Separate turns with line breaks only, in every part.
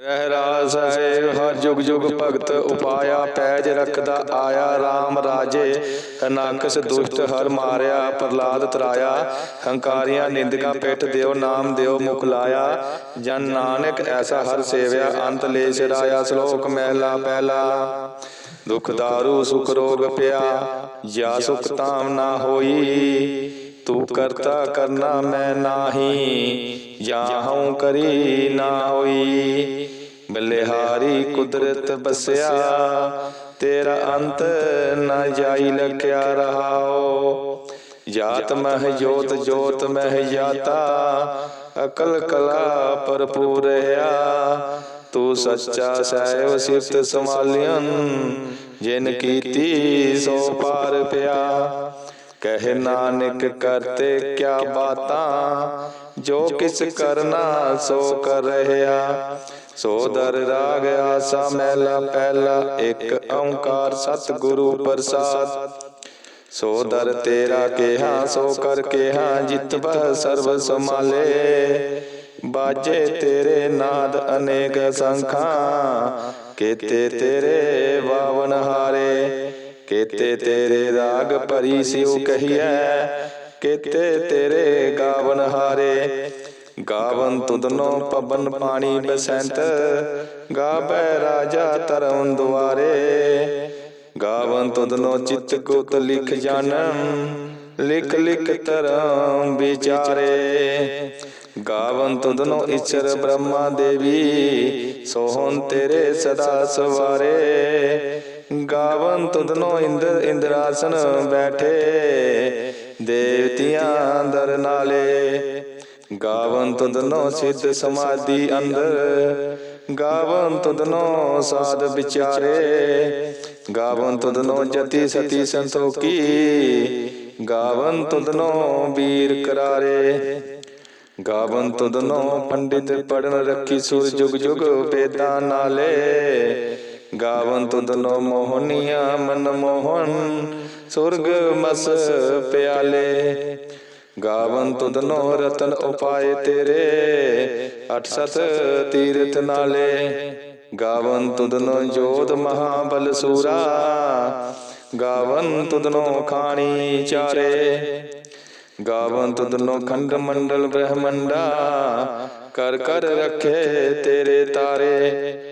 ਰਹਿ ਰਾਸ ਹੈ ਹਰ ਜੁਗ ਜੁਗ ਭਗਤ ਉਪਾਇਆ, ਪੈਜ ਰਖਦਾ ਆਇਆ RAM ਰਾਜੇ। ਅਨਾਕਸ ਦੁਸ਼ਟ ਹਰ ਮਾਰਿਆ ਪ੍ਰਲਾਦ ਤਰਾਇਆ। ਹੰਕਾਰੀਆਂ ਨਿੰਦਕਾਂ ਪਿੱਠ ਦਿਓ, ਨਾਮ ਦਿਓ, ਮੁਖ ਲਾਇਆ। ਜਨ ਨਾਨਕ ਐਸਾ ਹਰ ਸੇਵਿਆ, ਅੰਤ ਲੈ ਸਿਰਾਇਆ ਸ਼ਲੋਕ ਮਹਿਲਾ ਪਹਿਲਾ। ਦੁਖ ਦਾਰੂ, ਸੁਖ ਰੋਗ ਪਿਆ ਜਾ ਸੁਖ ਤਾਮ ਨਾ ਹੋਈ। ਤੂੰ ਕਰਤਾ ਕਰਨਾ ਮੈਂ ਨਾਹੀ, ਜਾਹਉ ਕਰੀ ਨਾ ਹੋਈ। ਬਲਿਹਾਰੀ ਕੁਦਰਤ ਬਸਿਆ, ਤੇਰਾ ਅੰਤ ਨਾ ਜਾਈ ਲਖਿਆ ਰਹਾਓ ਜਾਤ ਮਹਿ ਜੋਤ ਜੋਤ ਮਹਿ ਜਾਤਾ, ਅਕਲ ਕਲਾ ਭਰਪੂਰ ਰਹਾ। ਤੂੰ ਸੱਚਾ ਸਹਿਬ ਸਿਫਤ ਸਮਾਲਿਆਂ ਜਿਨ ਕੀਤੀ ਸੋ ਪਾਰ ਪਿਆ। ਕਹਿ ਨਾਨਕ ਕਰਤੇ ਕਿਆ ਬਾਤਾਂ? ਜੋ ਕਿਸ ਕਰਨਾ, ਸੋ ਕਰ ਰਹਾ। ਸੋ ਦਰ ਰਾਗ ਆਸਾ ਮਹਿਲਾ ਪਹਿਲਾ, ਇੱਕ ਓੰਕਾਰ ਸਤਿਗੁਰੂ ਪ੍ਰਸਾਦ। ਸੋ ਦਰ ਤੇਰਾ ਕਿਹਾ, ਸੋ ਕਰ ਕਿਹਾ, ਜਿਤ ਬਹ ਸਰਬ ਸਮਾਲੇ ਬਾਜੇ ਤੇਰੇ ਨਾਦ ਅਨੇਕ ਸੰਖਾਂ, ਕੀਤੇ ਤੇਰੇ ਵਾਵਨ ਹਾਰੇ। ਕੀਤੇ ਤੇਰੇ ਰਾਗ ਭਰੀ ਸਿਉ ਕਹੀਐ, ਕੀਤੇ ਤੇਰੇ ਗਾਵਨ ਹਾਰੇ। ਗਾਵਨ ਤੁਧਨੋ ਪਵਨ ਪਾਣੀ ਬਸੰਤ, ਗਾਵੇ ਰਾਜਾ ਧਰਮ ਦੁਆਰੇ। ਗਾਵਨ ਤੁਧਨੋ ਚਿਤ ਕੁਤ ਲਿਖ ਜਾਣਮ ਲਿਖ ਲਿਖ ਧਰਮ ਵਿਚਾਰੇ। ਗਾਵਨ ਤੁਧਨੋ ਇਚਰ ਬ੍ਰਹਮਾ ਦੇਵੀ, ਸੋਹਣ ਤੇਰੇ ਸਦਾ ਸਵਾਰੇ। ਗਾਵਨ ਤੁਧਨੋ ਇੰਦਰ ਇੰਦਰਾਸਨ ਬੈਠੇ, ਦੇਵਤਿਆਂ ਦਰ ਨਾਲੇ। ਗਾਵਨ ਤੁਧਨੋ ਸਿੱਧ ਸਮਾਧੀ ਅੰਦਰ, ਗਾਵਨ ਤੁਧਨੋ ਸਾਧ ਵਿਚਾਰੇ। ਗਾਵਨ ਤੁਧਨੋ ਜਤੀ ਸਤੀ ਸੰਤੋਖੀ, ਗਾਵਨ ਤੁਧਨੋ ਵੀਰ ਕਰਾਰੇ। ਗਾਵਨ ਤੁਧਨੋ ਪੰਡਿਤ ਪੜਨ ਰੱਖੀ ਸੁਰ ਜੁਗ ਜੁਗ ਵੇਦਾਂ ਨਾਲੇ। ਗਾਵਨ ਤੁਧਨੋ ਮੋਹਨੀਆਂ ਮਨ ਮੋਹਨ, ਸੁਰਗ ਮਸ ਪਿਆਲੇ। ਗਾਵਨ ਤੁਧਨੋ ਰਤਨ ਉਪਾਏ ਤੇਰੇ, ਅਠ ਸਤ ਤੀਰਥ ਨਾਲੇ। ਗਾਵਨ ਤੁਧਨੋ ਜੋਤ ਮਹਾਬਲ ਸੂਰਾ ਗਾਵਨ ਤੁਦਨੋ ਖਾਣੀ ਚਾਰੇ। ਗਾਵਨ ਤੁਦਨੋ ਖੰਡ ਮੰਡਲ ਬ੍ਰਹਮੰਡਾ, ਕਰ ਕਰ ਰੱਖੇ ਤੇਰੇ ਤਾਰੇ।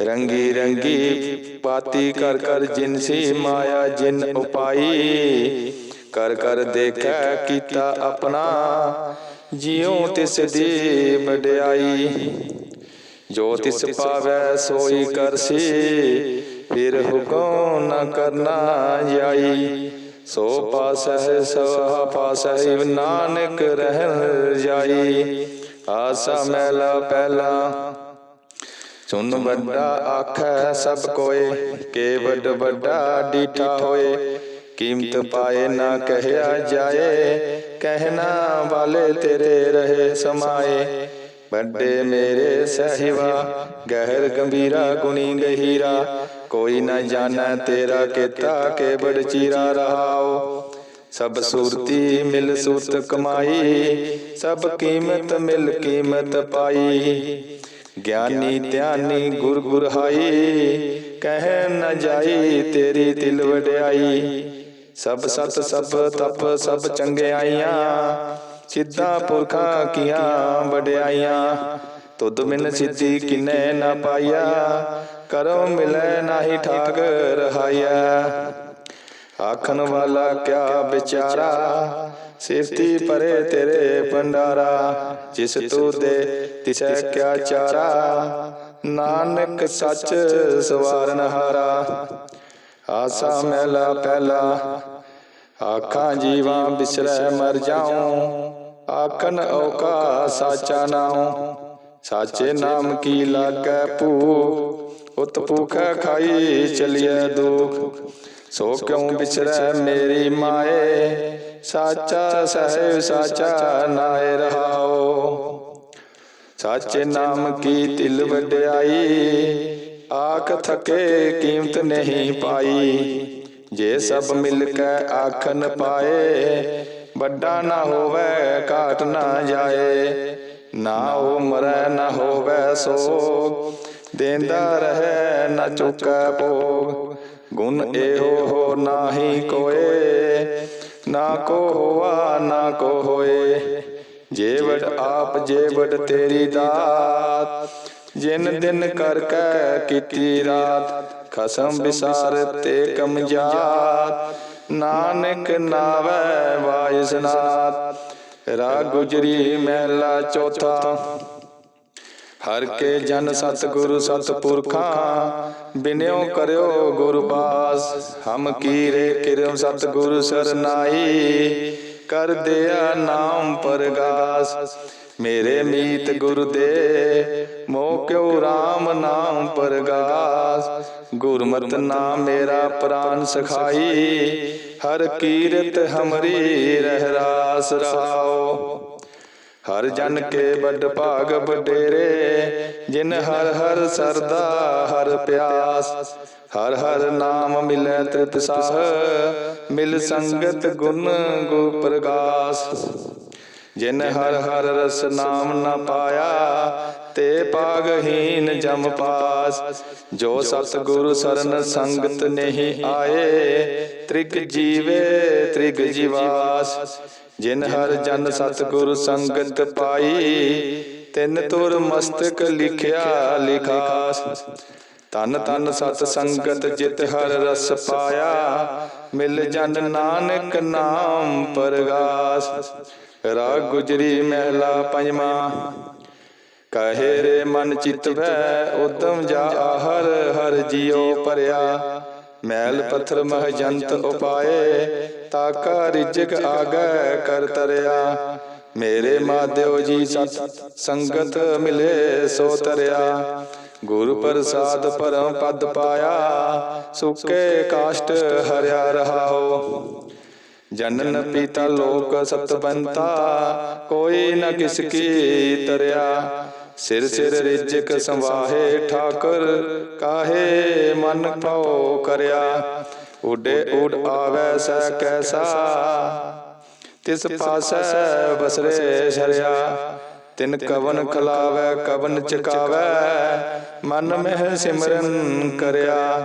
ਰੰਗੀ ਰੰਗੀ ਪਾਤੀ ਕਰ ਕਰ ਜਿਨਸੀ ਮਾਇਆ ਜਿਨ ਉਪਾਈ ਕਰ ਕਰ ਦੇਖੈ ਕੀਤਾ ਆਪਣਾ, ਜਿਉ ਤਿਸ ਦੀ ਵਡਿਆਈ ਜੋ ਤਿਸ ਪਾਵੈ ਸੋਈ ਕਰਸੀ, ਫਿਰ ਹੁਕਮ ਨ ਕਰਨਾ ਜਾਈ। ਸੋ ਪਾਸਹਿ ਸਵਾ ਪਾਸਹਿ ਨਾਨਕ ਰਹਿ ਜਾਈ। ਆਸਾ ਮਹਿਲਾ ਪਹਿਲਾ ਸੁਨ ਵੱਡਾ ਆਖੈ ਸਭ ਕੋਏ ਕੇ ਵੱਡਾ ਡੀਠਾ ਹੋਏ। ਕੀਮਤ ਪਾਏ ਨਾ ਕਹਿਆ ਜਾਏ, ਕਹਿਣਾ ਵਾਲੇ ਤੇਰੇ ਰਹੇ ਸਮਾਏ। ਵੱਡੇ ਮੇਰੇ ਸਹਿਵਾ ਗਹਿਰ ਗੰਭੀਰਾ ਗੁਣੀ ਗਹੀਰਾ। ਕੋਈ ਨਾ ਜਾਣੈ ਤੇਰਾ ਕੀਤਾ ਕੇ ਬੜ ਚੀਰਾ ਰਹਾਓ। ਸਭ ਸੂਰਤੀ ਮਿਲ ਸੂਰਤ ਕਮਾਈ, ਸਭ ਕੀਮਤ ਮਿਲ ਕੀਮਤ ਪਾਈ। ਗਿਆਨੀ ਧਿਆਨੀ ਗੁਰ ਗੁਰ ਹਾਈ ਕਹਿ ਨ ਜਾਈ ਤੇਰੀ ਦਿਲ ਵਡਿਆਈ। ਸਭ ਸਤ, ਸਭ ਤਪ, ਸਭ ਚੰਗਿਆਈਆਂ, ਸਿੱਧਾ ਪੁਰਖਾਂ ਕੀਆਂ ਵਡਿਆਈਆਂ। ਤੁਧ ਬਿਨ ਸਿੱਧੀ ਕਿਨੈ ਨਾ ਪਾਈਆ ਕਰਮ ਮਿਲੈ ਨਾਹੀ ਠਾਗ ਰਹਾਇਆ ਆਖਣ ਵਾਲਾ ਕਿਆ ਵਿਚਾਰਾ? ਸਿਫਤੀ ਪਰੇ ਤੇਰੇ ਭੰਡਾਰਾ, ਜਿਸ ਤੂ ਦੇ ਤਿਸੈ ਕਿਆ ਚਾਰਾ? ਨਾਨਕ ਸੱਚ ਸਵਾਰਨ ਹਾਰਾ। ਆਸਾ ਮਹਿਲਾ ਪਹਿਲਾ ਆਖਾਂ ਜੀਵਾਂ ਬਿਸਰੈ ਮਰ ਜਾਉ। ਆਖਣ ਔਕਾ ਸਾਚਾ ਨਾਉ, ਸਾਚੇ ਨਾਮ ਕੀ ਲਾਗੈ ਭੂ? ਉਤ ਭੂਖੈ ਖਾਈ ਚਲਿਐ ਦੁਖ। ਸੋ ਕਿਉ ਵਿਚਰੈ ਮੇਰੀ ਮਾਏ? ਸਾਚਾ ਸਹਿਬ, ਸਾਚਾ ਨਾਏ ਰਹਾਓ। ਸਾਚੇ ਨਾਮ ਕੀ ਤਿਲ ਵਡਿਆਈ? ਆਖ ਥਕੇ ਕੀਮਤ ਨਹੀਂ ਪਾਈ। ਜੇ ਸਭ ਮਿਲ ਕੇ ਆਖਨ ਪਾਏ, ਵੱਡਾ ਨਾ ਹੋਵੇ, ਘਾਟ ਨਾ ਜਾਏ। ਨਾ ਉਹ ਮਰੈ, ਨਾ ਹੋਵੇ ਸੋਗ। ਦੇਂਦਾ ਰਹੈ, ਨਾ ਚੁਕੈ ਭੋਗ। ਗੁਣ ਇਹੋ ਹੋ ਨਾਹੀ ਕੋਏ। ਨਾ ਕੋ ਹੋਆ, ਨਾ ਕੋ ਹੋਏ। ਜੇਵੜ ਆਪ, ਜੇਵੜ ਤੇਰੀ ਦਾਤ। ਜਿਨ ਦਿਨ ਕਰ ਕੈ ਕੀਤੀ ਰਾਤ। ਖਸਮ ਵਿਸਾਰ ਤੇ ਕਮਜ਼ਾਤ ਨਾਨਕ ਨਾਵੈ ਵਾਇਸਨਾਤ ਰਾਗ ਗੁਜਰੀ ਮਹਿਲਾ ਚੌਥਾ। ਹਰ ਕੇ ਜਨ ਸਤਿਗੁਰੂ ਸਤਿਪੁਰਖਾਂ, ਬਿਨਿਓ ਕਰਿਓ ਗੁਰ ਪਾਸ ਹਮ ਕੀਰੇ ਕਿਰਮ ਸਤਿਗੁਰੂ ਸਰਨਾਈ, ਕਰ ਦਿਆ ਨਾਮ ਪਰਗਾਸ। ਮੇਰੇ ਮੀਤ ਗੁਰ ਦੇ ਮੋ ਕਿਉ RAM ਨਾਮ ਪਰਗਾਸ। ਗੁਰਮਤਿ ਨਾਮ ਮੇਰਾ ਪ੍ਰਾਨ ਸਖਾਈ, ਹਰ ਕੀਰਤ ਹਮਰੀ ਰਹਿ ਰਾਸ ਰਹਾਓ। ਹਰ ਜਨ ਕੇ ਵੱਡ ਭਾਗ ਵਡੇਰੇ ਜਿਨ ਹਰ ਹਰ ਸਰਦਾ ਹਰ ਪਿਆਸ। ਹਰ ਹਰ ਨਾਮ ਮਿਲੈ ਤ੍ਰਿਤ ਸਾਹ। ਮਿਲ ਸੰਗਤ ਗੁਣ ਗੋ ਪ੍ਰਗਾਸ। ਜਿਨ ਹਰ ਹਰ ਰਸ ਨਾਮ ਨ ਪਾਇਆ ਤੇ ਪਾਗਹੀਨ ਜਮ ਪਾਸ। ਜੋ ਸਤ ਗੁਰੂ ਸਰਨ ਸੰਗਤ ਨਹੀਂ ਆਏ ਤ੍ਰਿਗ ਜੀਵੇ ਤ੍ਰਿਗ ਜੀਵਾਸ। ਜਿਨ ਹਰ ਜਨ ਸਤਿਗੁਰ ਸੰਗਤ ਪਾਈ, ਤਿੰਨ ਤੁਰ ਮਸਤਕ ਲਿਖਿਆ ਲਿਖਾਸ ਤਨ ਤਨ ਸਤ ਸੰਗਤ ਜਿਤ ਹਰ ਰਸ ਪਾਇਆ, ਮਿਲ ਜਨ ਨਾਨਕ ਨਾਮ ਪਰਗਾਸ। ਰਾਗ ਗੁਜਰੀ ਮਹਿਲਾ ਪੰਜਵਾ, ਕਹੇ ਰੇ ਮਨ ਚਿਤਵੈ ਉਦਮ ਜਾ ਹਰ ਹਰ ਜਿਉ ਭਰਿਆ। ਮੈਲ ਪੱਥਰ ਮਹ ਜੰਤ ਉਪਾਏ, ਤਾਕਾ ਰਿਜਕ ਆਗੈ ਕਰ ਤਰਿਆ। ਮੇਰੇ ਮਾਧਿਓ ਜੀ ਸਤ ਸੰਗਤ ਮਿਲੇ ਸੋ ਤਰਿਆ। ਗੁਰ ਪ੍ਰਸਾਦ ਪਰਮ ਪਦ ਪਾਇਆ, ਸੁਕੇ ਕਾਸ਼ਟ ਹਰਿਆ ਰਹਾਓ ਜਨਨ ਪੀਤਾ ਲੋਕ ਸਤਵੰਤਾ, ਕੋਈ ਨ ਕਿਸ ਕੀ ਤਰਿਆ। ਸਿਰ ਸਿਰ ਰਿਜਕ ਸੰਵਾਹੇ ਠਾਕੁਰ, ਕਾਹੇ ਮਨ ਪਾਉ ਕਰਿਆ? ਉਡੇ ਉਡ ਆਵੈ ਸੈ ਕੈਸਾ? ਤਿਸ ਪਾਸੈ ਬਸਰੇ ਸ਼ਰਿਆ। ਤਿਨ ਕਵਨ ਖਲਾਵੈ, ਕਵਨ ਚਕਾਵੈ, ਮਨ ਮਹਿ ਸਿਮਰਨ ਕਰਿਆ।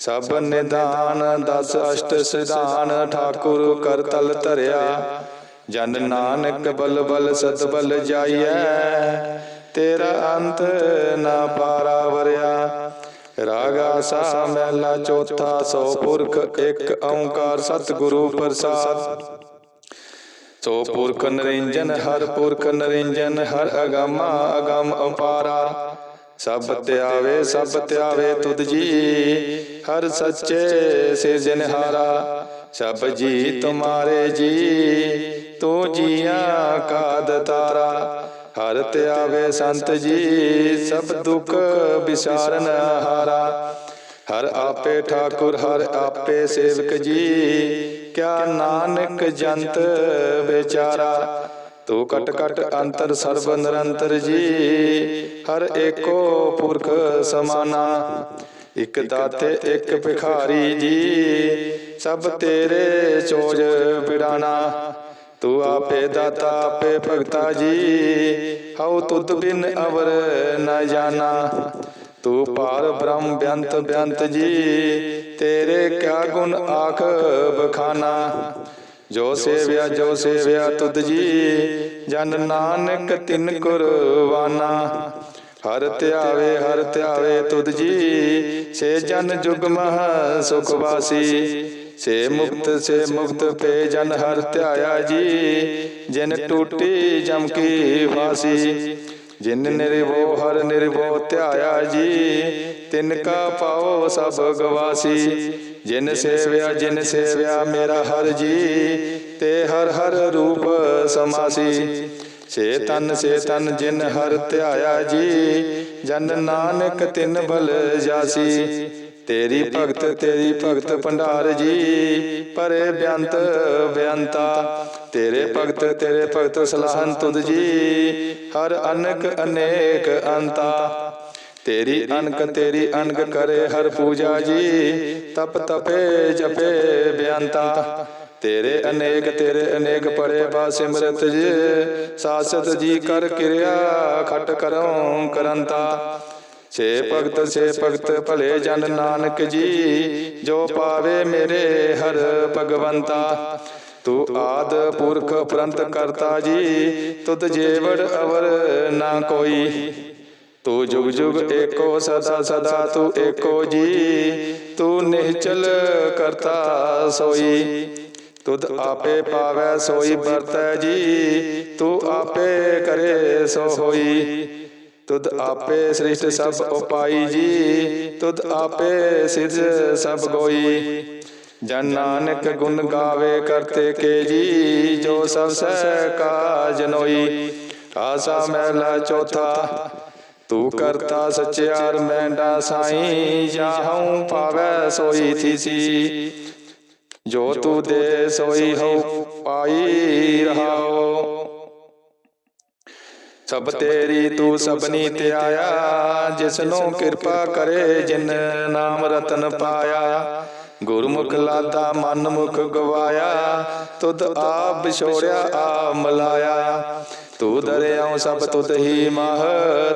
ਸਭ ਨਿਦਾਨ, ਦਸ ਅਸ਼ਟ ਸਿਧਾਨ, ਠਾਕੁਰ ਕਰ ਤਲ ਧਰਿਆ। ਜਨ ਨਾਨਕ ਬਲ ਬਲ ਸਤ ਬਲ ਜਾਈਐ। ਤੇਰਾ ਅੰਤ ਨਾ ਪਾਰਾ ਵਰਿਆ। ਰਾਗਾ ਸਾ ਮਹਿਲਾ ਚੌਥਾ ਸੋ ਪੁਰਖ, ਇੱਕ ਓੰਕਾਰ ਸਤਿਗੁਰੂ ਪ੍ਰਸਾਦ। ਸੋ ਪੁਰਖ ਨਰਿੰਜਨ, ਹਰ ਪੁਰਖ ਨਰਿੰਜਨ, ਹਰ ਅਗਮਾ ਅਗਮ ਅਪਾਰਾ ਸਭ ਧਿਆਵੇ ਸਭ ਧਿਆਵੇ ਤੁਧ ਜੀ, ਹਰ ਸੱਚੇ ਸਿਰਜਨਹਾਰਾ ਸਭ ਜੀ ਤੁਮਾਰੇ ਜੀ, ਤੂੰ ਜੀਆਂ ਕਾ ਦਤਾਰਾ। ਹਰ ਧਿਆਵੇ ਸੰਤ ਜੀ, ਸਭ ਦੁੱਖ ਵਿਸਾਰਨ ਹਾਰਾ। ਹਰ ਆਪੇ ਠਾਕੁਰ, ਹਰ ਆਪੇ ਸੇਵਕ ਜੀ, ਕਿਆ ਨਾਨਕ ਜੰਤ ਵਿਚਾਰਾ। ਤੂੰ ਕਟ ਕਟ ਅੰਤਰ ਸਰਬ ਨਿਰੰਤਰ ਜੀ, ਹਰ ਏਕੋ ਪੁਰਖ ਸਮਾਨਾ। ਇਕ ਦਾਤੇ, ਇਕ ਭਿਖਾਰੀ ਜੀ, ਸਭ ਤੇਰੇ ਚੋਜ ਬਿੜਾਨਾ ਤੂੰ ਆਪੇ ਦਾਤਾ, ਆਪੇ ਭਗਤਾ ਜੀ। ਹਉ ਤੁਧ ਬਿਨ ਅਵਰ ਨ ਜਾਣਾ ਤੂੰ ਪਾਰ ਬ੍ਰਹਮ ਬੇਅੰਤ ਬੇਅੰਤ ਜੀ। ਤੇਰੇ ਕਿਆ ਗੁਣ ਆਖ ਬਖਾਨਾ। ਜੋ ਸੇਵਿਆ ਜੋ ਸੇਵਿਆ ਤੁਧ ਜੀ। ਜਨ ਨਾਨਕ ਤਿਨ ਕੁਰਬਾਨਾ। ਹਰ ਧਿਆਵੇ ਹਰ ਧਿਆਵੇ ਤੁਧ ਜੀ। ਸੇ ਜਨ ਜੁਗ ਮਹ ਸੁਖ ਵਾਸੀ। ਸੇ ਮੁਕਤ ਸੇ ਮੁਕਤ ਪੇ ਜਨ ਹਰ ਧਿਆਇਆ ਜੀ, ਜਿਨ ਟੂਟੀ ਜਮ ਕੀ ਫਾਸੀ, ਜਿਨ ਨਿਰਭਉ ਹਰ ਨਿਰਭਉ ਧਿਆਇਆ ਜੀ, ਤਿਨ ਕਾ ਪਾਓ ਸਭ ਗਵਾਸੀ, ਜਿਨ ਸੇਵਿਆ ਜਿਨ ਸੇਵਿਆ ਮੇਰਾ ਹਰ ਜੀ, ਤੇ ਹਰ ਹਰ ਰੂਪ ਸਮਾਸੀ। ਸੇ ਤਨ ਸੇ ਤਨ ਜਿਨ ਹਰ ਧਿਆਇਆ ਜੀ, ਜਨ ਨਾਨਕ ਤਿਨ ਬਲ ਜਾਸੀ। ਤੇਰੀ ਭਗਤ ਤੇਰੀ ਭਗਤ ਭੰਡਾਰ ਜੀ, ਪਰੇ ਬਿਆੰਤ ਬਿਆੰਤਾ ਤੇਰੇ ਭਗਤ ਤੇਰੇ ਭਗਤ ਸਲਾਹਨ ਤੁਧ ਜੀ, ਹਰ ਅਨਕ, ਅਨੇਕ ਅੰਤਾ। ਤੇਰੀ ਅਨਕ ਤੇਰੀ ਅਨਕ ਕਰੇ ਹਰ ਪੂਜਾ ਜੀ, ਤਪ ਤਪੇ ਜਪੇ ਬਿਆੰਤਾ ਤੇਰੇ ਅਨੇਕ ਤੇਰੇ ਅਨੇਕ ਪਰੇ ਬਾ ਸਿਮਰਤ ਜੀ, ਸਾਸਤ ਜੀ ਕਰ ਕਿਰਿਆ ਖਟ ਕਰਉ ਕਰੰਤਾ। ਸੇ ਭਗਤ ਸੇ ਭਗਤ, ਭਲੇ ਜਨ ਨਾਨਕ ਜੀ, ਜੋ ਪਾਵੇ ਮੇਰੇ ਹਰ ਭਗਵੰਤਾ। ਤੂੰ ਆਦ ਪੁਰਖ ਪ੍ਰੰਤ ਕਰਤਾ ਜੀ, ਤੁਧ ਜੇਵੜ ਅਵਰ ਨਾ ਕੋਈ। ਤੂੰ ਜੁਗ ਜੁਗ ਏਕੋ ਸਦਾ ਸਦਾ, ਤੂੰ ਏਕੋ ਜੀ, ਤੂੰ ਨਿਹਚਲ ਕਰਤਾ ਸੋਈ। ਤੁਧ ਆਪੇ ਪਾਵੈ, ਸੋਈ ਵਰਤੈ ਜੀ, ਤੂੰ ਆਪੇ ਕਰੇ ਸੋ ਹੋਈ। ਤੁਧ ਆਪੇ ਸ੍ਰਿਸ਼ਟ ਸਭ ਉਪਾਈ ਜੀ। ਤੁਧ ਆਪੇ ਸਿਰਜ ਸਭ ਗੋਈ। ਜਨ ਨਾਨਕ ਗੁਣ ਗਾਵੇ ਕਰਤੇ ਕੇ ਜੀ। ਜੋ। ਸਭ ਸਹਿ ਕਾਜ ਨੋਈ। ਆਸਾ ਮਹਿਲਾ ਚੌਥਾ। ਤੂੰ ਕਰਤਾ ਸਚਿਆਰ ਮੈਂਡਾ ਸਾਈ। ਜਾਹਉ ਪਾਵੈ ਸੋਈ ਥੀਸੀ ਜੋ ਤੂੰ ਦੇ ਸੋਈ ਹੋ ਪਾਈ ਰਹਾਓ ਸਭ ਤੇਰੀ ਤੂੰ ਸਭਨੀ ਤੇ ਆਇਆ ਜਿਸਨੂੰ ਕਿਰਪਾ ਕਰੇ ਜਿਨ ਨਾਮ ਰਤਨ ਪਾਇਆ। ਗੁਰਮੁਖ ਲਾਦਾ ਮਨ ਗਵਾਇਆ, ਤੁਧ ਆਪ ਵਿਛੋੜਿਆ ਆ ਮਲਾਇਆ। ਤੂੰ ਦਰਿਆਉ ਸਭ ਤੁਧ ਹੀ ਮਹ,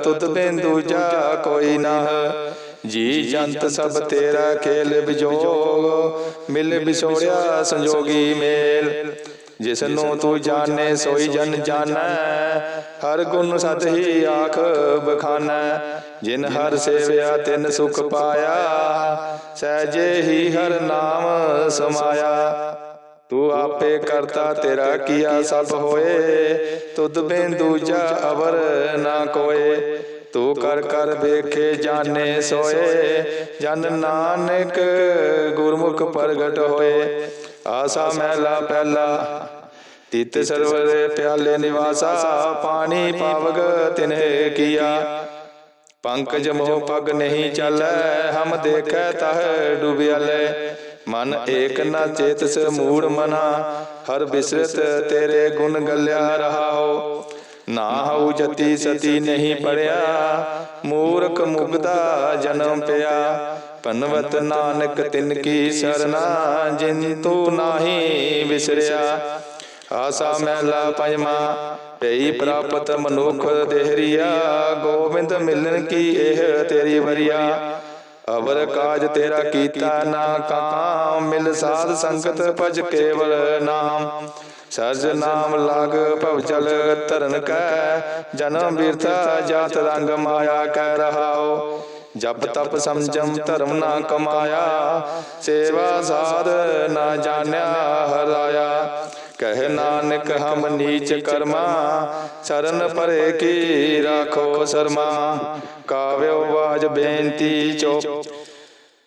ਤੁਧ ਬਿੰਦੂ ਜਾ ਕੋਈ ਨਾ ਜੀ ਜੰਤ ਸਭ ਤੇਰਾ ਖੇਲ ਵਿਜੋਗ, ਮਿਲ ਵਿਛੋੜਿਆ ਸੰਜੋਗੀ ਮੇਲ। ਜਿਸ ਨੂੰ ਤੂੰ ਜਾਣੇ ਸੋਈ ਜਨ ਜਾਣੈ। ਹਰ ਗੁਣ ਸਤ ਹੀ ਆਖ ਬਖਾਨੈ। ਜਿਨ ਹਰ ਸੇਵਿਆ ਤਿਨ ਸੁਖ ਪਾਇਆ। ਸਹਿਜੇ ਹੀ ਹਰ ਨਾਮ ਸਮਾਇਆ। ਤੂੰ ਆਪੇ ਕਰਤਾ ਤੇਰਾ ਕੀਆ ਸਭ ਹੋਏ। ਤੁਧ ਬਿੰਦੂ ਜਾ ਅਵਰ ਨਾ ਕੋਏ। ਤੂੰ ਕਰ ਕਰ ਵੇਖੇ ਜਾਣੇ ਸੋਏ। ਜਨ ਨਾਨਕ ਗੁਰਮੁਖ ਪ੍ਰਗਟ ਹੋਏ। ਆਸਾ ਮਹਿਲਾ ਪਹਿਲਾ, ਤਿਤ ਸਰਵਰ ਪਿਆਲੇ ਨਿਵਾਸਾ, ਪਾਣੀ ਪਾਵਗ ਤਿਨਹਿ ਕੀਆ। ਪੰਕਜ ਮੋਹ ਪਗ ਨਹੀਂ ਚੱਲੈ, ਹਮ ਦੇਖੈ ਤਹ ਡੁਬਿਆਲੇ। ਮਨ ਏਕ ਨਾ ਚੇਤਸ ਮੂੜ ਮਨਾ, ਹਰ ਬਿਸਰਤ ਤੇਰੇ ਗੁਣ ਗੱਲਿਆ ਰਹਾਓ। ਨਾ ਹਉ ਜਤੀ ਸਤੀ ਨਹੀਂ ਪੜਿਆ, ਮੂਰਖ ਮੁਗਦਾ ਜਨਮ ਪਿਆ। ਪਨਵਤ ਨਾਨਕ ਤਿਨ ਕੀ ਸਰਨਾ, ਜਿਨ ਤੂੰ ਨਾਹੀ ਵਿਸਰਿਆ। ਆਸਾ ਮਹਿਲਾ ਪੰਜਵਾ ਪਈ ਪ੍ਰਾਪਤ ਮਨੁੱਖ ਦੇਹਰੀਆ, ਗੋਬਿੰਦ ਮਿਲਨ ਕੀ ਇਹ ਤੇਰੀ ਵਰਿਆ। ਅਵਰ ਕਾਜ ਤੇਰਾ ਕੀਤਾ ਨਾ ਕਾਮ, ਮਿਲ ਸਾਧ ਸੰਗਤ ਭਜ ਕੇਵਲ ਨਾਮ। ਸਰਜ ਨਾਮ ਲਾਗ ਭਵ ਚਲ ਤਰਨ ਕੈ, ਜਨਮ ਬਿਰਥਾ ਜਾਤ ਰੰਗ ਮਾਇਆ ਕਹਿ ਰਹਾਓ ਜਪ ਤਪ ਸਮਝਮ ਧਰਮ ਨਾ ਕਮਾਇਆ, ਸੇਵਾ ਸਾਧ ਨਾ ਜਾਣਿਆ, ਹਰਾਇਆ। ਕਹਿ ਨਾਨਕ, ਹਮ ਨੀਚ ਕਰਮਾ ਸ਼ਰਨ ਪਰੇ ਕੀ ਰਾਖੋ ਸ਼ਰਮਾ। ਕਾਵਿਓ ਵਾਜ ਬੇਨਤੀ ਚੋ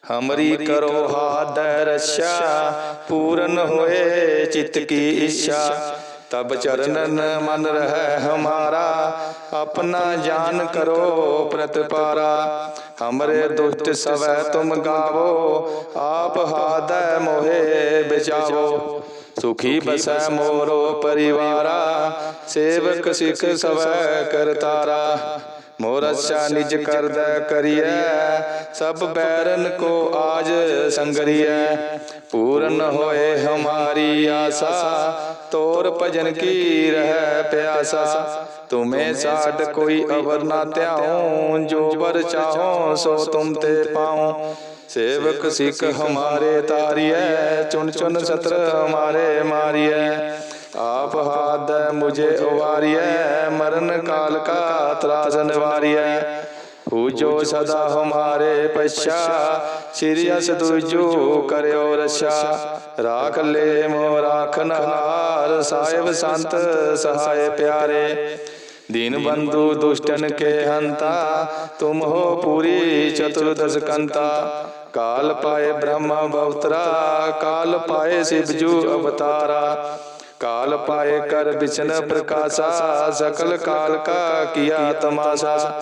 ਹਮਰੀ ਕਰੋ ਹਾਦੈ ਰਛਾ, ਪੂਰਨ ਹੋਏ ਚਿਤ ਕੀ ਇੱਛਾ। ਤਬ ਚਰਨਨ ਮਨ ਰਹਿ ਹਮਾਰਾ, ਆਪਣਾ ਜਾਨ ਕਰੋ ਪ੍ਰਤਪਾਰਾ। ਹਮਰੇ ਦੁਸ਼ਟ ਸਵੈ ਤੁਮ ਗਾਵੋ, ਆਪ ਹਾਦੈ ਮੋਹਿ ਬਚਾਵੋ। ਸੁਖੀ ਬਸੈ ਮੋਰੋ ਪਰਿਵਾਰਾ, ਸੇਵਕ ਸਿਖ ਸਵੈ ਕਰਤਾਰਾ ਮੋਰ ਅੱਛਾ ਨਿਜ ਕਰਦਾ ਕਰੀਐ, ਸਭ ਬੈਰਨ ਕੋ ਆਜ ਸੰਗਰੀਐ। ਪੂਰਨ ਹੋਏ ਹਮਾਰੀ ਆਸਾ, ਤੋਰ ਭਜਨ ਕੀ ਰਹਿ ਪਿਆਸਾ। ਤੁਮੇ ਸਾਡ ਕੋਈ ਅਵਰ ਨਾ ਧਿਆਉ, ਜੋ ਵਰ ਚਾਹੋ ਸੋ ਤੁਮ ਤੇ ਪਾਉ। ਸੇਵਕ ਸਿੱਖ ਹਮਾਰੇ ਤਾਰੀਐ, ਚੁਣ ਚੁਣ ਸਤਰ ਹਮਾਰੇ ਮਾਰੀਐ। ਆਪ ਹਾਦ ਮੁਝੇ ਉਵਾਰੀਐ ਮਰਨ ਕਾਲ ਕਾ ਤਰਾਸ ਨਿਵਾਰੀਐ। ਪੂਜੋ ਸਦਾ ਹਮਾਰੇ ਪਛਾ ਸ੍ਰੀ ਅਸ ਦੂਜੋ ਕਰਿਓ ਰਛਾ। ਰਾਖ ਲੈ ਮੋ ਰਾਖਨਹਾਰ ਸਾਹਿਬ ਸੰਤ ਸਹਾਇ ਪਿਆਰੇ। ਦੀਨ ਬੰਧੂ ਦੁਸ਼ਟਨ ਕੇ ਹੰਤਾ। ਤੁਮ ਹੋ ਪੂਰੀ ਚਤੁਰਦਸ ਕੰਤਾ। ਕਾਲ ਪਾਏ ਬ੍ਰਹਮਾ ਅਵਤਰਾ ਕਾਲ ਪਾਏ ਸਿਵਜੂ ਅਵਤਾਰਾ। ਕਾਲ ਪਾਏ ਕਰ ਬਿਚਨ ਪ੍ਰਕਾਸ਼ਾ। ਸਕਲ ਕਾਲ ਕਾ ਕੀਆ ਤਮਾਸ਼ਾ।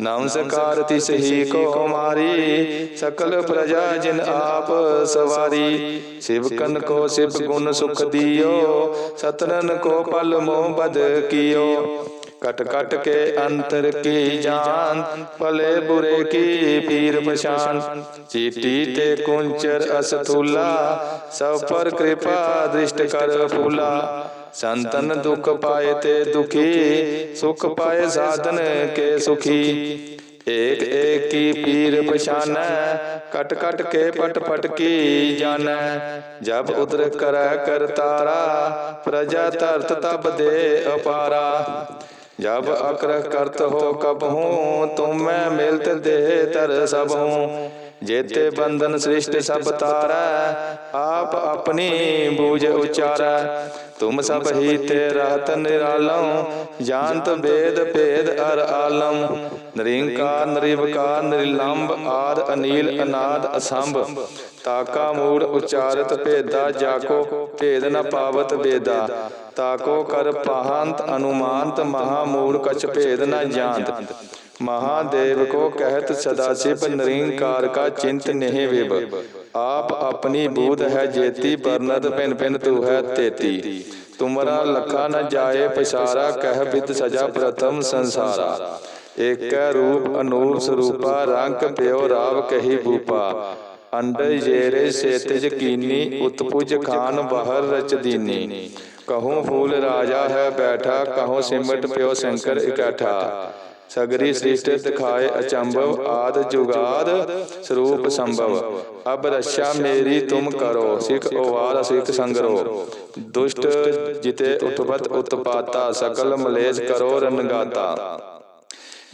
ਨਮਸਕਾਰ ਤਿਸ ਹੀ ਕੋ ਹਮਾਰੀ ਸਕਲ ਪ੍ਰਜਾ ਜਿਨ ਆਪ ਸਵਾਰੀ। ਸਿਵਕਨ ਕੋ ਸਿਵ ਗੁਣ ਸੁਖ ਦਿਓ ਸਤਨਨ ਕੋ ਪਲ ਮੋਹ ਬਦ ਕੀਓ। ਕਟ ਕਟ ਕੇ ਅੰਤਰ ਕੀ ਜਾਨ ਭਲੇ ਬੁਰੇ ਕੀ ਪੀਰ ਪਛਾਨ ਚੀਟੀ ਤੇ ਕੁੰਚਰ ਅਸਤੂਲਾ ਸਭ ਪਰ ਕਿਰਪਾ ਦ੍ਰਿਸ਼ਟ ਕਰ ਫੂਲਾ। ਸੰਤਨ ਦੁਖ ਪਾਏ ਤੇ ਦੁਖੀ, ਸੁਖ ਪਾਏ ਸਾਧਨ ਕੇ ਸੁਖੀ। ਏਕ ਏਕ ਕੀ ਪੀਰ ਪਛਾਨੈ, ਕਟ ਕਟ ਕੇ ਪਟ ਪਟ ਕੀ ਜਾਣੈ ਜਬ ਉਦਰ ਕਰੈ ਕਰਤਾਰਾ ਪ੍ਰਜਾ ਧਰਤ ਤਬ ਦੇ ਅਪਾਰਾ। ਜਬ ਅਕਰ ਕਰਤ ਹੋ ਕਬ ਹੂੰ, ਤੁਮ ਮੈਂ ਮਿਲਤ ਦੇ ਤਰ ਸਭ ਹੂੰ। ਜੇਤੇ ਬੰਧਨ ਸ੍ਰਿਸ਼ਟ ਸਭ ਤਾਰੈ, ਆਪ ਆਪਣੀ ਬੂਝ ਉਚਾਰੈ। ਤੁਮ ਸਭ ਹੀ ਤੇ ਰਹਤ ਨਿਰਾਲਮ ਜਾਣਤ ਬੇਦ ਭੇਦ ਅਰ ਆਲਮ। ਨਿਰੰਕਾਰ, ਨਿਰਵਕਾਰ ਨਿਰਲੰਭ ਆਦ ਅਨੀਲ ਅਨਾਦ ਅਸੰਭ। ਤਾਕਾ ਮੂੜ ਉਚਾਰਤ ਭੇਦਾ ਜਾਕੋ, ਭੇਦ ਨ ਪਾਵਤ ਵੇਦਾ ਤਾਕੋ ਕਰ ਪਹੰਤ ਅਨੁਮਾਨਤ ਮਹਾ ਮੂੜ ਕਛ ਭੇਦ ਨ ਜਾਣਤ। ਮਹਾਦੇਵ ਕੋ ਕਹਿਤ ਸਦਾ ਸਿਵ ਨਿਰੰਕਾਰ ਕਾ ਚਿੰਤ ਨਹਿ ਆਪ ਆਪਣੀ ਬੂਧ ਹੈ ਜੇਤੀ ਭਿਨ ਭਿਨ ਤੂ ਹੈ ਤੁਮਰਾ ਲਖਾ ਨ ਜਾਏ ਪਸਾਰਾ ਕਹਿ ਬਿਦ ਸਜਾ ਪ੍ਰਥਮ ਸੰਸਾਰਾ। ਰੂਪ ਅਨੂਪ ਸਰੂਪਾ ਰੰਗ ਪਿਓ ਰਾਵ ਕਹੀ ਭੂਪਾ। ਅੰਡਰ ਜੇਰੇ ਸੇਤਜ ਕੀਨੀ ਉਤਪੁਜ ਖਾਨ ਬਹਰ ਰਚ ਦੀਨੀ। ਕਹੂੰ ਫੂਲ ਰਾਜਾ ਹੈ ਬੈਠਾ ਕਹੂੰ ਸਿਮਟ ਪਿਓ ਸ਼ੰਕਰ ਇਕੱਠਾ। ਸਗਰੀ ਸ੍ਰਿਸ਼ਟ ਦਿਖਾਏ ਅਚੰਭਵ, ਆਦ ਜੁਗਾਦ ਸਰੂਪ ਸੰਭਵ। ਅਬ ਰਸ਼ਾ ਮੇਰੀ ਤੁਮ ਕਰੋ, ਸਿਖ ਓਵਾਰ ਸਿਖ ਸੰਗਰੋ। ਦੁਸ਼ਟ ਜਿਤੇ ਉਤਪਤ ਉਤਪਾਤਾ, ਸਕਲ ਮਲੇਸ਼ ਕਰੋ ਰਨਗਾਤਾ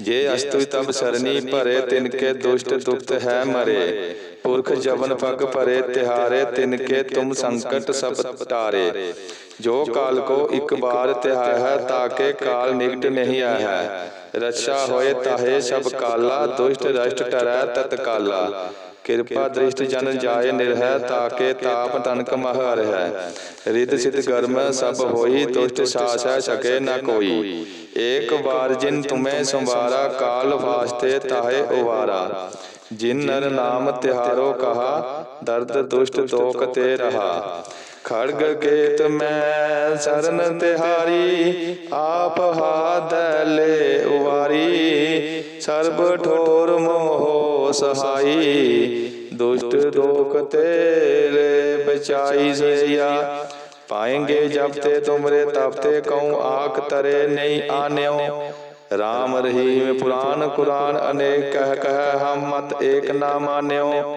ਜੇ ਅਸਤੁ ਤਬ ਸਰਨੀ ਭਰੇ ਤਿਨ ਕੇ ਦੁਸ਼ਟ ਦੁਖਤ ਹੈ ਮਰੇ। ਪੁਰਖ ਜਵਨ ਪਗ ਭਰੇ, ਤਿਹਾਰੇ ਤਿਨ ਕੇ ਤੁਮ ਸੰਕਟ ਸਭ ਟਾਰੇ ਜੋ ਕਾਲ ਕੋ ਇੱਕ ਬਾਰ ਤਿਹਾਇ ਹੈ ਤਾਕੇ ਕਾਲ ਨਿਕਟ ਨਹੀਂ ਆਇਆ ਹੈ ਰੱਛਾ ਹੋਏ ਤਾਹੇ ਸਭ ਕਾਲਾ, ਦੁਸ਼ਟ ਰਸ਼ਟ ਟਰੈ ਤਤਕਾਲਾ ਕਿਰਪਾ ਦ੍ਰਿਸ਼ਟ ਜਨ ਜਾਏ ਨਿਰਹਿ, ਤਾਕੇ ਤਾਪ ਤਨਕ ਮਹ ਹੈ। ਰਿਤ ਸਿਤ ਗਰਮ ਸਭ ਹੋਈ, ਦੁਸ਼ਟ ਸਾਸੈ ਸਕੇ ਨਾ ਕੋਈ। ਏਕ ਵਾਰ ਜਿਨ ਤੁਮੈ ਸੰਵਾਰਾ, ਕਾਲ ਵਾਸਤੇ ਤਾਹੇ ਉਵਾਰਾ। ਜਿਨ ਨਰ ਨਾਮ ਤਿਹਾਰੋ ਕਹਾ, ਦਰਦ ਦੁਸ਼ਟ ਦੋਖ ਤੇ ਰਹਾ। ਖੜਗ ਕੇਤ ਮੈਂ ਸਰਨ ਤਿਹਾਰੀ, ਆਪ ਹਾਥ ਲੈ ਉਵਾਰੀ। ਸਰਬ ਠੋਰ ਮੋਹ ਸਹਾਈ, ਦੁਸ਼ਟ ਦੋਖ ਤੇਰੇ ਬਚਾਈ ਸਈਆ ਪਾਏਂਗੇ ਜਬ ਤੇ ਤੁਮਰੇ ਤਬ ਤੇ ਕਉ ਆਖ ਤਰੇ ਨਹੀਂ ਆਨਿਓ। ਰਾਮ ਰਹੀਮ ਪੁਰਾਨ ਕੁਰਾਨ ਅਨੇਕ ਕਹਿ ਕਹਿ ਹਮ ਮਤ ਏਕ ਨਾ ਮਾਨਿਓ।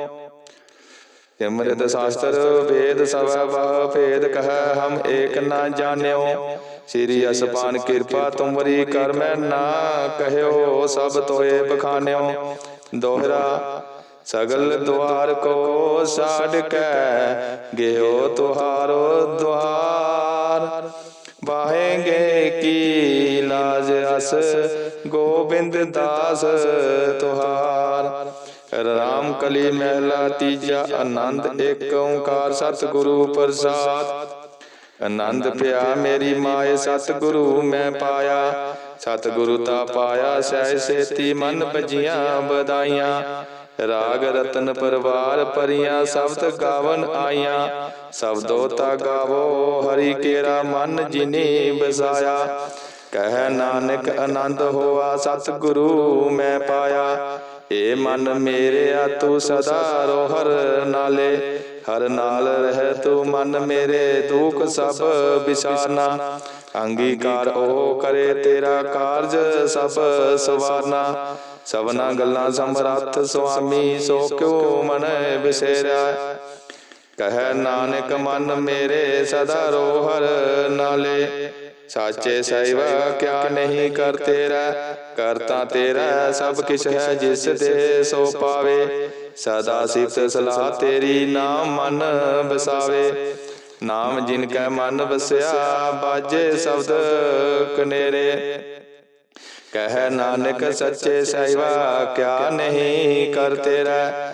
ਸਿਮਰਿਤ ਸ਼ਾਸਤਰ ਵੇਦ ਸਭ ਬਹ ਭੇਦ ਕਹੈ ਹਮ ਏਕ ਨਾ ਜਾਣਿਓ। ਸ੍ਰੀ ਅਸਪਾਨ ਕਿਰਪਾ ਤੁਮਰੀ ਕਰ ਮੈਂ ਨਾ ਕਹਿਓ ਸਭ ਤੋਏ ਬਖਾਨਿਓ। ਦੋਹਰਾ ਸਗਲ ਦੁਆਰ ਕੋ ਸਾਡ ਕੈ ਗਿਓ ਤੁਹਾਰੋ ਦੁਆਰ। ਬਾਹੇਗੇ ਕੀ ਲਾਜ ਅਸ ਗੋਬਿੰਦ ਦਾਸ ਤੁਹਾਰ। ਰਾਮ ਕਲੀ ਮਹਿਲਾ ਤੀਜਾ, ਆਨੰਦ ਏਕ ਓੰਕਾਰ ਸਤਿਗੁਰੂ ਪ੍ਰਸਾਦ। ਆਨੰਦ ਪਿਆ ਮੇਰੀ ਮਾਏ, ਸਤਿਗੁਰੂ ਮੈਂ ਪਾਇਆ। ਸਤਿਗੁਰੂ ਤਾ ਪਾਇਆ ਸਹਿ ਸੇਤੀ ਮਨ ਭਜੀਆਂ ਬਦਾਈਆਂ ਰਾਗ ਰਤਨ ਪਰਵਾਰ ਪਰੀਆਂ ਸ਼ਬਦ ਗਾਵਨ ਆਈਆਂ। ਸ਼ਬਦੋ ਤਾ ਗਾਵੋ, ਹਰੀ ਕੇਰਾ ਮਨ ਜਿਨੀ ਬਸਾਇਆ। ਕਹਿ ਨਾਨਕ ਆਨੰਦ ਹੋਆ, ਸਤਿਗੁਰੂ ਮੈਂ ਪਾਇਆ। ਏ ਮਨ ਮੇਰਿਆ ਤੂੰ ਸਦਾ ਰੋ ਹਰ ਨਾਲੇ। ਹਰ ਨਾਲ ਰਹਿ ਤੂੰ ਮਨ ਮੇਰੇ, ਦੁਖ ਸਭ ਵਿਸਾਰਨਾ। ਅੰਗੀਕਾਰ ਉਹ ਕਰੇ ਤੇਰਾ ਕਾਰਜ ਸਭ ਸਵਾਰਨਾ। ਸਭਨਾ ਗੱਲਾਂ ਸਮਰੱਥ ਸੁਆਮੀ, ਸੋ ਕਿਉ ਮਨ ਵਿਸੇਰਿਆ? ਕਹਿ ਨਾਨਕ ਮਨ ਮੇਰੇ, ਸਦਾ ਰੋ ਨਾਲੇ। ਸਾਚੇ ਸਹਿਵਾ ਕਿਆ ਨਹੀਂ ਕਰ ਤੇਰਾ ਕਰਤਾ ਤੇਰਾ ਸਭ ਕਿਛ ਹੈ ਜਿਸ ਦੇ ਸੋ ਪਾਵੇ। ਸਦਾ ਸਿਫਤ ਸਲਾਹ ਤੇਰੀ ਨਾਮ ਮਨ ਬਸਾਵੇ ਨਾਮ ਜਿਨ ਕੈ ਮਨ ਵਸਿਆ, ਬਾਜੇ ਸ਼ਬਦ ਕਨੇਰੇ। ਕਹਿ ਨਾਨਕ ਸੱਚੇ ਸਹਿਵਾ ਕਿਆ ਨਹੀਂ ਕਰ ਤੇਰਾ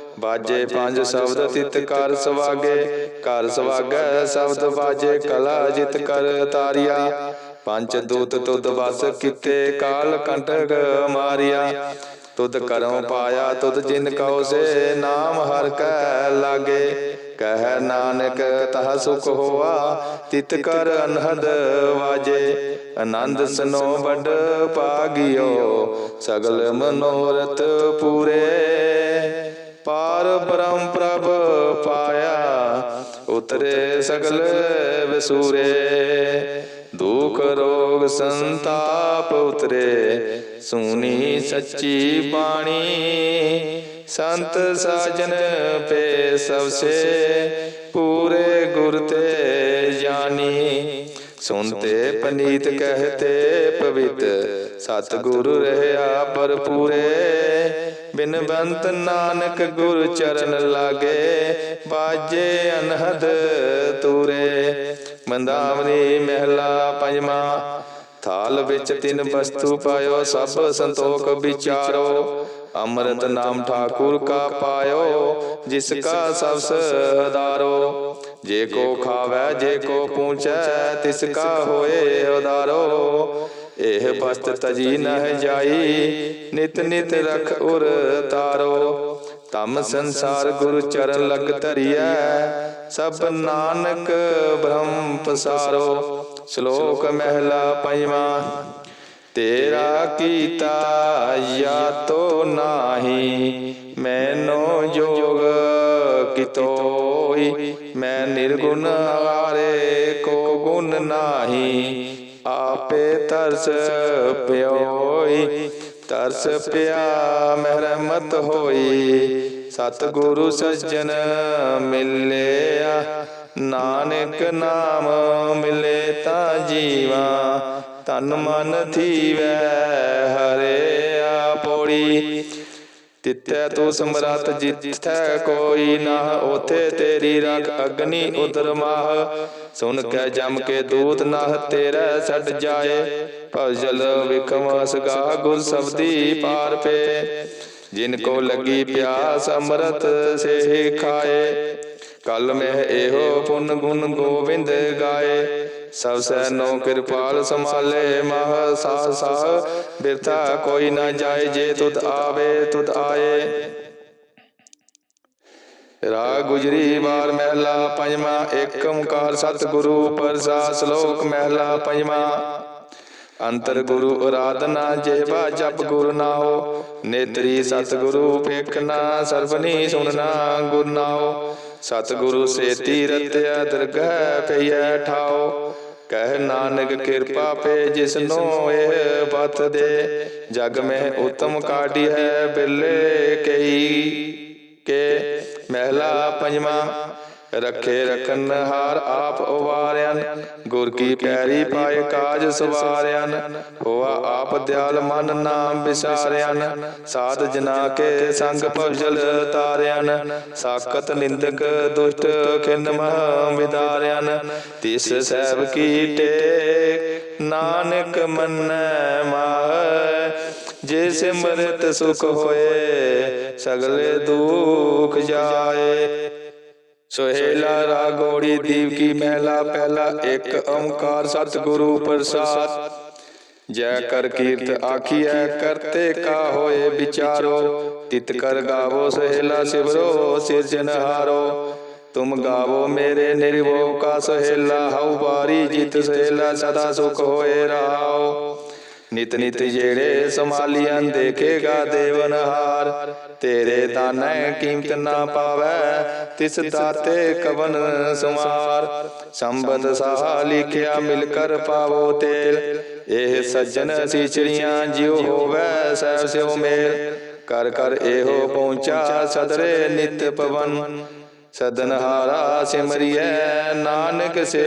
ਬਾਜੇ ਪੰਜ ਸ਼ਬਦ ਤਿਤ ਕਰ ਸਵਾਗੇ, ਕਰ ਸਵਾਗੈ ਸ਼ਬਦ ਬਾਜੇ ਕਲਾ ਜਿਤ ਕਰ ਤਾਰਿਆ। ਪੰਜ ਦੂਤ ਤੁਧ ਵਸ ਕੀਤੇ ਕਾਲ ਕੰਟਕ ਮਾਰਿਆ। ਤੁਧ ਕਰਮ ਪਾਇਆ ਤੁਧ ਜਿਨ ਕਉ ਸੇ ਨਾਮ ਹਰ ਕੈ ਲਾਗੇ। ਕਹਿ ਨਾਨਕ ਤਹ ਸੁਖ ਹੋਆ, ਤਿਤ ਕਰ ਅਨਹਦ ਵਾਜੇ। ਆਨੰਦ ਸਨੋ ਵੱਡ ਭਾਗਿਓ ਸਗਲ ਮਨੋਰਥ ਪੂਰੇ। ਪਾਰ ਬ੍ਰਹਮ ਪ੍ਰਭ ਪਾਇਆ, ਉਤਰੇ ਸਗਲ ਵਿਸੂਰੇ ਦੁਖ ਰੋਗ ਸੰਤਾਪ ਉਤਰੇ ਸੁਣੀ ਸੱਚੀ ਬਾਣੀ। ਸੰਤ ਸਾਜਨ ਪੇ ਸਭ ਸੇ, ਪੂਰੇ ਗੁਰ ਤੇ ਸੁਨਤੇ ਪਨੀਤ ਕਹਤੇ ਪਵਿੱਤ ਸਤ ਗੁਰੂ ਰਹਿਆ ਪਰਪੂਰੇ ਬਿਨਵੰਤ ਨਾਨਕ ਗੁਰ ਚਰਨ ਲਾਗੇ ਬਾਜੇ ਅਨਹਦ ਤੂਰੇ। ਮੰਦਾਵਨੀ ਮਹਿਲਾ ਪੰਜਵਾ। ਥਾਲ ਵਿੱਚ ਤਿੰਨ ਵਸਤੂ ਪਾਇਓ ਸਭ ਸੰਤੋਖ ਵਿਚਾਰੋ। ਅੰਮ੍ਰਿਤ ਨਾਮ ਠਾਕੁਰ ਕਾ ਪਾਇਓ ਜਿਸ ਕਾ ਸਭ ਸਦਾਰੋ ਜੇ ਕੋ ਖਾਵੈ ਜੇ ਕੋ ਪੂਛੈ ਤਿਸ ਕਾ ਹੋਏ ਉਦਾਰੋ। ਇਹ ਬਸਤ ਤਜੀ ਨਹਿ ਜਾਈ ਨਿਤ ਨਿਤ ਰਖ ਉਰ ਤਾਰੋ। ਤਮ ਸੰਸਾਰ ਗੁਰੂ ਚਰਨ ਲਗ ਧਰਿਐ ਸਭ ਨਾਨਕ ਬ੍ਰਹਮ ਪਸਾਰੋ। ਸ਼ਲੋਕ ਮਹਿਲਾ ਪੰਜਵਾ ਤੇਰਾ ਕੀਤਾ ਯਾਤੋ ਨਾਹੀ ਮੈਨੋ ਜੋਗ ਕਿਤੋਈ ਮੈਂ ਨਿਰਗੁਣ ਹਾਰੇ, ਕੋ ਗੁਣ ਨਾਹੀ, ਆਪੇ ਤਰਸ ਪਿਓਈ। ਤਰਸ ਪਿਆ ਮਹਿਰਮਤ ਹੋਈ ਸਤ ਗੁਰੂ ਸੱਜਣ ਮਿਲਿਆ। ਨਾਨਕ ਨਾਮ ਮਿਲੇ ਤਾਂ ਜੀਵਾ, ਤਨ ਮਨ ਥੀਵੈ ਹਰੇ ਪੋੜੀ। ਤਿੱਥੈ ਤੂੰ ਸਮਰਤ ਜਿੱਥੈ ਕੋਈ ਨਾ ਉਥੇ ਤੇਰੀ ਰਖ ਅਗਨੀ ਉਦਰ ਮਾਹ। ਸੁਨ ਕੇ ਜਮ ਕੇ ਦੂਤ ਨਾਹ, ਤੇਰਾ ਛੱਡ ਜਾਏ। ਭਜਲ ਵਿਖਮ ਸਗਾ ਗੁਰ ਸਬਦੀ ਪਾਰ ਪੇ। ਜਿਨ ਕੋ ਲੱਗੀ ਪਿਆਸ ਅੰਮ੍ਰਿਤ ਸੇ ਖਾਏ। ਕਲ ਮਹਿ ਇਹੋ ਪੁਨ ਗੁਣ ਗੋਬਿੰਦ ਗਾਏ। ਸਭ ਸੈ ਨੋ ਕਿਰਪਾਲ ਸੰਭਾਲੇ, ਮਹ ਸਾਹ ਸਾਹ ਬਿਰਥਾ ਕੋਈ ਨਾ ਜਾਏ ਜੇ ਤੁਧ ਆਵੇ, ਤੁਧ ਆਏ। ਰਾਗ ਗੁਜਰੀ ਵਾਰ ਮਹਿਲਾ ਪੰਜਵਾ ਏਕ ਓੰਕਾਰ ਸਤਿਗੁਰੂ ਪ੍ਰਸਾਦ ਸ਼ਲੋਕ ਮਹਿਲਾ ਪੰਜਵਾ। ਅੰਤਰ ਗੁਰੂ ਅਰਾਧਨਾ ਜਿਹਵਾ ਜਪ ਗੁਰ ਨਾਉ, ਨੇਤਰੀ ਸਤਿਗੁਰੂ ਵੇਖਣਾ ਸਰਬਨੀ ਸੁਣਨਾ ਗੁਰ ਨਾਉ। ਸਤਿਗੁਰੂ ਸੇਤੀ ਰਤਿਆ ਦਰਗਹਿ ਪਈਐ ਠਾਉ ਕਹਿ ਨਾਨਕ ਕਿਰਪਾ ਪੇ ਜਿਸਨੋ ਇਹ ਬਤ ਦੇ। ਜਗ ਮਹਿ ਉਤਮ ਕਾਢੀ ਹੈ ਬਿਲੇ ਕਈ। ਕੇ ਮਹਿਲਾ ਪੰਜਵਾ ਰਖੇ ਰਖਨ ਹਾਰ ਆਪ ਉਵਾਰਿਆਨ ਗੁਰ ਕੀ ਪੈਰੀ ਪਾਏ ਕਾਜ ਸਵਾਰਿਆਨ ਹੋਆ ਆਪ ਦਿਆਲ ਮਨ ਨਾਮ ਵਿਸਾਰਿਆਨ ਸਾਧ ਜਨਾ ਕੇ ਸੰਗ ਭਵਜਲ ਤਾਰਿਆਨ ਸਾਖਤ ਨਿੰਦਕ ਦੁਸ਼ਟ ਖਿੰਨ ਮਹ ਵਿਦਾਰਿਆਨ ਤਿਸ ਸਹਿਬ ਕੀ ਟੇਕ ਨਾਨਕ ਮੰਨੈ ਮਾਹ ਜੇ ਸਿਮਰਤ ਸੁਖ ਹੋਏ, ਸਗਲੇ ਦੁਖ ਜਾਏ। ਸੁਹੇਲਾ ਰਾਗੋੜੀ ਦੀਵ ਕੀ ਮਹਿਲਾ ਪਹਿਲਾ ਇੱਕ ਓੰਕਾਰ ਸਤਿਗੁਰੂ ਪ੍ਰਸਾਦ। ਜੈ ਕਰ ਕੀਰਤ ਆਖੀਐ, ਕਰਤੇ ਕਾ ਹੋਏ ਵਿਚਾਰੋ। ਤਿਤ ਕਰ ਗਾਵੋ ਸੋਹੇਲਾ ਸਿਵਰੋ ਸਿਰਜਨਹਾਰੋ ਤੁਮ ਗਾਵੋ ਮੇਰੇ ਨਿਰਵੋ ਕਾ ਸੋਹੇਲਾ, ਹਉ ਬਾਰੀ ਜਿਤ ਸੋਹੇਲਾ, ਸਦਾ ਸੁਖ ਹੋਏ ਰਹਾਓ। ਨਿਤ ਨਿਤ ਜਿਹੜੇ ਸੰਭਾਲੀਆਂ ਦੇਖੇਗਾ ਦੇਵਨ ਹਾਰ ਤੇਰੇ ਦਾਨੈ ਕੀਮਤ ਨਾ ਪਾਵੈ, ਤਿਸ ਦਾਤੇ ਕਵਨ ਸੁਮਾਰ ਸੰਬੰਧ ਸਾਹ ਲਿਖਿਆ ਮਿਲ ਕਰ ਪਾਵੋ ਤੇਲ, ਇਹ ਸੱਜਣ ਸੀਚਰੀਆਂ ਜਿਉ ਹੋਵੈ ਸਹਿਬ ਸਿਉ ਮੇਲ। ਕਰ ਕਰ ਇਹੋ ਪਹੁੰਚਾ ਸਦਰੇ ਨਿਤ ਪਵਨ। ਸਦਨ ਸਦਨਹਾਰਾ ਸਿਮਰਿਐ ਨਾਨਕ ਸੇ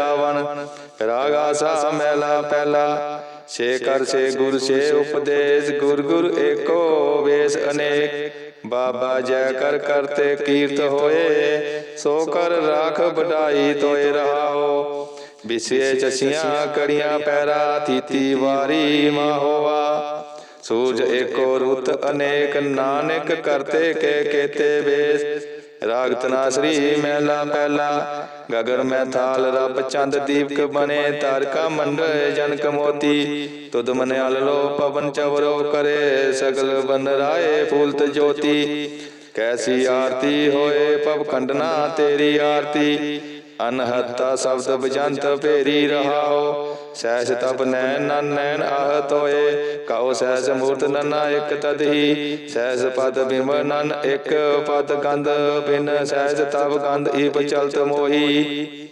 ਆਵਨ। ਰਾਗਾ ਸਾ ਮੈਲਾ ਪਹਿਲਾ ਸੇ ਕਰ ਸੇ ਗੁਰ ਸੇ ਉਪਦੇਸ਼ ਗੁਰ ਗੁਰ ਏਕੋ ਵੇਸ ਅਨੇਕ। ਬਾਬਾ ਜੈ ਕਰ ਕਰਤੇ ਕੀਰਤ ਹੋਏ। ਸੋ ਕਰ ਰਾਖ ਵਡਾਈ ਤੋਏ ਰਹਾਓ। ਵਿਸੇ ਚਸੀਆਂ ਕੜੀਆਂ ਪੈਰਾ ਥੀਤੀ ਵਾਰੀ ਮਾ ਹੋਵਾ ਸੂਰਜ ਏਕੋ ਰੁੱਤ ਅਨੇਕ ਨਾਨਕ ਕਰਤੇ ਕੇ ਕੇਤੇ ਵੇਸ। ਰਾਗ ਤਨਾਸਰੀ ਮਹਿਲਾ ਪਹਿਲਾ। ਗਗਨ ਮੈਂ ਥਾਲ ਰੱਬ ਚੰਦ ਦੀਪਕ ਬਨੇ ਤਾਰਕਾ ਮੰਡਲ ਜਨਕ ਮੋਤੀ। ਤੁਧ ਮਨ ਅਲਲੋ ਪਵਨ ਚਵਰੋ ਕਰੇ ਸਗਲ ਬਨ ਰਾਏ ਫੂਲਤ ਜੋਤੀ ਕੈਸੀ ਆਰਤੀ ਹੋਏ ਪਵ ਖੰਡਨਾ ਤੇਰੀ ਆਰਤੀ। ਅਨਹਤਾ ਸ਼ਬਦ ਬਜੰਤ ਭੇਰੀ ਰਹਾਓ। ਸਹਿਜ ਤਪ ਨੈਣ ਨਨ ਨੈਣ ਆਹ ਹੋਏ, ਕਉ ਸਹਿਜ ਮੂਰਤ ਨਨਾ ਇਕ ਤਦਹੀ ਸਹਿਜ ਪਦ ਬਿਮ ਨਨ ਇਕ ਪਦ ਗੰਧ ਬਿਨ ਸਹਿਜ ਤਪ ਗੰਧ ਈਪ ਚਲਤ ਮੋਹੀ।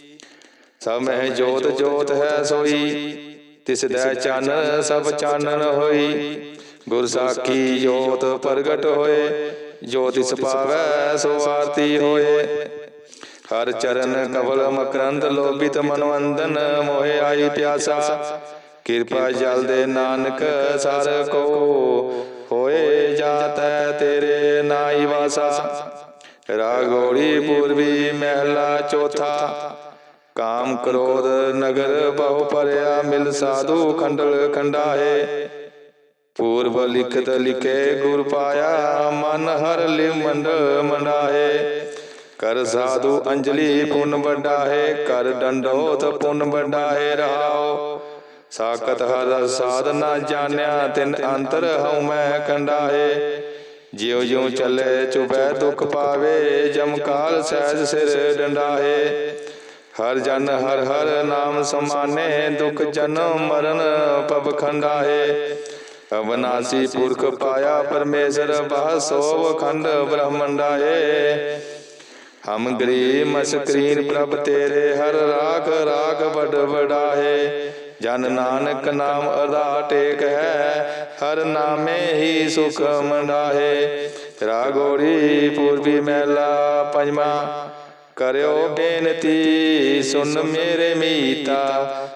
ਸਭ ਮਹਿ ਜੋਤ ਜੋਤ ਹੈ ਸੋਈ, ਤਿਸ ਦੈ ਚੰਨ ਸਭ ਚਾਨਣ ਹੋਈ। ਗੁਰ ਸਾਖੀ ਜੋਤ ਪ੍ਰਗਟ ਹੋਏ, ਜੋ ਤਿਸ ਪਾਵੈ ਸੋ ਆਰਤੀ ਹੋਏ। ਹਰ ਚਰਨ ਕਵਲ ਮਕਰੰਦ ਲੋਭਿਤ ਮਨਵੰਦਨ, ਮੋਹਿ ਆਈ ਪਿਆਸਾ। ਕਿਰਪਾ ਜਲ ਦੇ ਨਾਨਕ ਸਰ ਕੋ, ਹੋਏ ਜਾਤੈ ਤੇਰੇ ਨਾਈ ਵਾਸਾ। ਰਾਗੋੜੀ ਪੂਰਬੀ ਮਹਿਲਾ ਚੌਥਾ। ਕਾਮ ਕ੍ਰੋਧ ਨਗਰ ਬਹੁ ਪਰਿਆ ਮਿਲ ਸਾਧੂ ਖੰਡਲ ਖੰਡਾਏ। ਪੂਰਬ ਲਿਖਤ ਲਿਖੇ ਗੁਰ ਪਾਇਆ, ਮਨ ਹਰ ਲਿ ਮੰਡਲ ਮੰਡਾਏ। ਕਰ ਸਾਧੂ ਅੰਜਲੀ ਪੁੰਨ ਵੱਡਾ ਹੈ ਕਰ ਡੰਡੋਤ ਪੁੰਨ ਵੱਡਾ ਹੈ ਰਹਾਓ ਸਾਖਤ ਹਰ ਸਾਧ ਨਾ ਜਾਣਿਆ ਤਿਨ ਅੰਤਰ ਹਉ ਮੈਂ ਕੰਡਾਏ ਜਿਉ ਜਿਉ ਚੱਲੇ ਚੁਬੈ ਦੁਖ ਪਾਵੇ। ਜਮ ਕਾਲ ਸਹਿਜ ਸਿਰ ਡੰਡਾਏ ਹਰ ਜਨ ਹਰ ਹਰ ਨਾਮ ਸਮਾਨੇ ਦੁਖ ਜਨਮ ਮਰਨ ਪਬ ਖੰਡਾਏ ਅਵਨਾਸੀ ਪੁਰਖ ਪਾਇਆ ਪਰਮੇਸ਼ਰ ਬਾਹ ਸੋਵ ਖੰਡ ਬ੍ਰਹਮੰਡਾਏ ਹਮ ਗਰੀ ਮਸਕਰੀਨ ਪ੍ਰਭ ਤੇਰੇ, ਹਰ ਰਾਖ ਰਾਖ ਵਡ ਵਡਾਏ ਜਨ ਨਾਨਕ ਨਾਮ ਅਦਾ ਟੇਕ ਹੈ, ਹਰ ਨਾਮੇ ਹੀ ਸੁਖ ਮਨਾਏ ਤੇਰਾ ਗੋਰੀ ਪੂਰਬੀ ਮਹਿਲਾ ਪੰਜਵਾ, ਕਰਿਓ ਬੇਨਤੀ ਸੁਨ ਮੇਰੇ ਮੀਤਾ,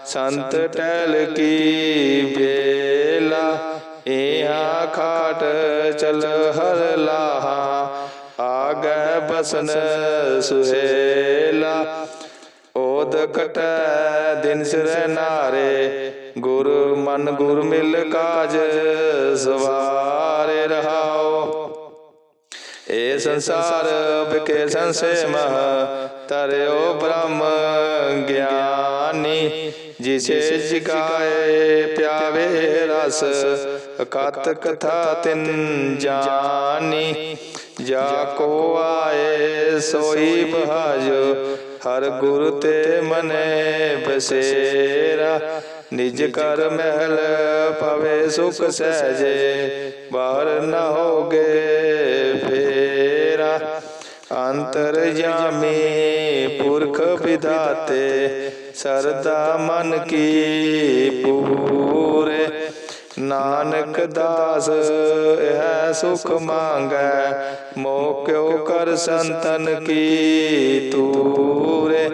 ਸੰਤ ਟਹਿਲ ਕੀ ਬੇਲਾ ਇਹਾ ਖਾਟ ਚਲ ਹਰ ਲਾਹਾ। ਹਸਨ ਬਸਨ ਸੁਹੇਲਾ। ਓਦ ਕਟੈ ਦਿਨ ਸਿਰ ਨਾਰੇ, ਗੁਰ ਮਨ ਗੁਰ ਮਿਲ ਕਾਜ ਸਵਾਰੇ ਰਹਾਓ। ਏ ਸੰਸਾਰ ਬਿਕੇ ਸੰਸੇ ਮਹ ਤਰਿਓ ਬ੍ਰਹਮ ਗਿਆਨੀ। ਜਿਸੇ ਜਿਗਾਏ ਪਿਆਵੇ ਰਸ, ਅਕਤ ਕਥਾ ਤਿਨ ਜਾਨੀ। ਜਾ ਕੋ ਆਏ ਸੋਈ ਬਹਾਜ ਹਰ ਗੁਰ ਤੇ ਮਨੇ ਬਸੇਰਾ। ਨਿਜ ਕਰ ਮਹਿਲ ਪਵੇ ਸੁਖ ਸਹਜੇ ਬਾਹਰ ਨ ਹੋਗੇ ਫੇਰਾ। ਅੰਤਰ ਜਾਮੀ ਪੁਰਖ ਵਿਦਾਤੇ ਸਰਦਾ ਮਨ ਕੀ ਪੂਰੇ। ਨਾਨਕ ਦਾਸ, ਇਹ ਸੁਖ ਮੰਗੈ, ਮੋਕਿਓ ਕਰ ਸੰਤਨ ਕੀ ਤੂਰੇ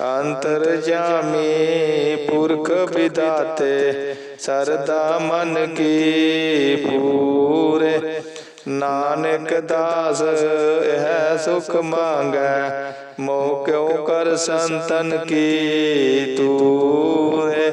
ਅੰਤਰ ਜਾਮੀ ਪੁਰਖ ਵਿਦਾਤੇ, ਸਰਦਾ ਮਨ ਕੀ ਪੂਰੇ ਨਾਨਕ ਦਾਸ, ਇਹ ਸੁਖ ਮੰਗੈ, ਮੋਕਿਓ ਕਰ ਸੰਤਨ ਕੀ ਤੂਰੇ